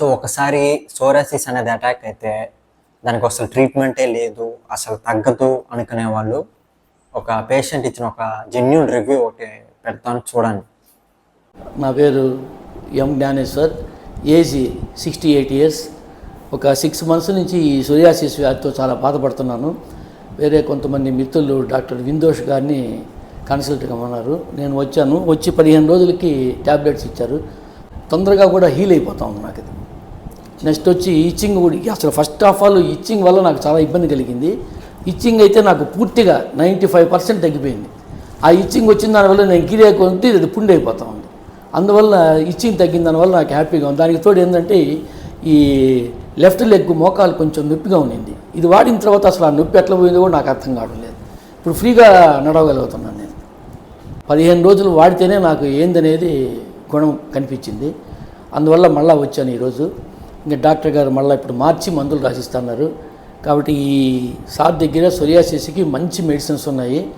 So ఒకసారి psoriasis అనేది attack అయితే దానికి అసలు ట్రీట్మెంటే లేదు అసలు తగ్గదు అనుకునే వాళ్ళు ఒక పేషెంట్ ఇచ్చిన ఒక జెన్యున్ రివ్యూ ఒకటి పెడతాను చూడండి. నా పేరు M Gnaneshwar age sixty eight years. ఒక సిక్స్ మంత్స్ నుంచి ఈ సోరియాసిస్ వ్యాధితో చాలా బాధపడుతున్నాను. వేరే కొంతమంది మిత్రులు డాక్టర్ విందోష్ గారిని కన్సల్ట్ కమ్మన్నారు నేను వచ్చాను. వచ్చి పదిహేను రోజులకి ట్యాబ్లెట్స్ ఇచ్చారు. తొందరగా కూడా హీల్ అయిపోతా ఉంది నాకు ఇది. నెక్స్ట్ వచ్చి ఇచ్చింగ్ కూడా. అసలు ఫస్ట్ ఆఫ్ ఆల్ ఇచ్చింగ్ వల్ల నాకు చాలా ఇబ్బంది కలిగింది. ఇచ్చింగ్ అయితే నాకు పూర్తిగా నైంటీ ఫైవ్ పర్సెంట్ తగ్గిపోయింది. ఆ ఇచ్చింగ్ వచ్చిన దానివల్ల నేను గిరే ఉంటే ఇది పుండి అయిపోతా ఉంది. అందువల్ల ఇచ్చింగ్ తగ్గిన దానివల్ల నాకు హ్యాపీగా ఉంది. దానికి తోడు ఏంటంటే ఈ లెఫ్ట్ లెగ్ మోకాలు కొంచెం నొప్పిగా ఉండింది. ఇది వాడిన తర్వాత అసలు ఆ నొప్పి ఎట్లా పోయిందో కూడా నాకు అర్థం కావడం లేదు. ఇప్పుడు ఫ్రీగా నడవగలుగుతున్నాను నేను. పదిహేను రోజులు వాడితేనే నాకు ఏందనేది గుణం కనిపించింది. అందువల్ల మళ్ళీ వచ్చాను ఈరోజు. ఇంకా డాక్టర్ గారు మళ్ళీ ఇప్పుడు మార్చి మందులు రాసిస్తున్నారు. కాబట్టి ఈ సార్ దగ్గర సొరియాసిస్కి మంచి మెడిసిన్స్ ఉన్నాయి.